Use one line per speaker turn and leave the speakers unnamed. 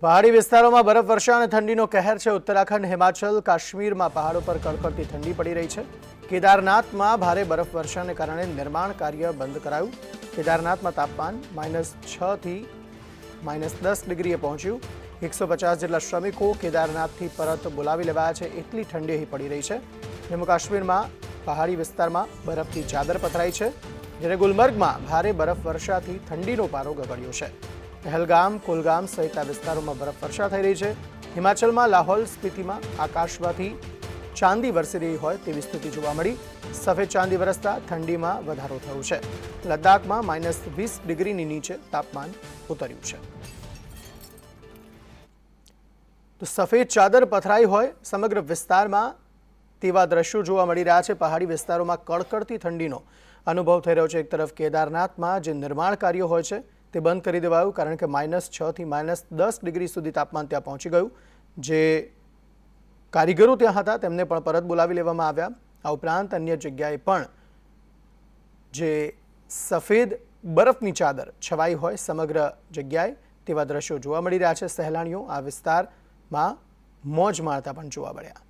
પહાડી વિસ્તારોમાં બરફવર્ષા અને ઠંડીનો કહેર છે. ઉત્તરાખંડ, હિમાચલ, કાશ્મીરમાં પહાડો પર કડકડતી ઠંડી પડી રહી છે. કેદારનાથમાં ભારે બરફવર્ષાને કારણે નિર્માણ કાર્ય બંધ કરાયું. કેદારનાથમાં તાપમાન માઇનસ છથી માઇનસ દસ ડિગ્રીએ પહોંચ્યું. એકસો પચાસ જેટલા શ્રમિકો કેદારનાથથી પરત બોલાવી લેવાયા છે. એટલી ઠંડી અહીં પડી રહી છે. જમ્મુ કાશ્મીરમાં પહાડી વિસ્તારમાં બરફથી ચાદર પથરાઈ છે. જ્યારે ગુલમર્ગમાં ભારે બરફવર્ષાથી ઠંડીનો પારો ગગડ્યો છે. પહેલગામ, કુલગામ સહિતના વિસ્તારોમાં બરફવર્ષા થઈ રહી છે. હિમાચલમાં, લાહોલ સ્પીતિમાં આકાશમાંથી ચાંદી વરસી રહી હોય તેવી સ્થિતિ જોવા મળી. સફેદ ચાંદી વરસતા ઠંડીમાં વધારો થયો છે. લદ્દાખમાં માઇનસ વીસ ડિગ્રીની નીચે તાપમાન ઉતર્યું છે. તો સફેદ ચાદર પથરાઈ હોય સમગ્ર વિસ્તારમાં તેવા દ્રશ્યો જોવા મળી રહ્યા છે. પહાડી વિસ્તારોમાં કડકડતી ઠંડીનો અનુભવ થઈ રહ્યો છે. એક તરફ કેદારનાથમાં જે નિર્માણ કાર્યો હોય છે તે બંધ કરી દેવાયું કારણ કે માઇનસ છથી માઇનસ દસ ડિગ્રી સુધી તાપમાન ત્યાં પહોંચી ગયું. જે કારીગરો ત્યાં હતા, તેમને પણ પરત બોલાવી લેવામાં આવ્યા. આ ઉપરાંત અન્ય જગ્યાએ પણ જે સફેદ બરફની ચાદર છવાઈ હોય સમગ્ર જગ્યાએ, તેવા દ્રશ્યો જોવા મળી રહ્યા છે. સહેલાણીઓ આ વિસ્તારમાં મોજ મારતા પણ જોવા મળ્યા.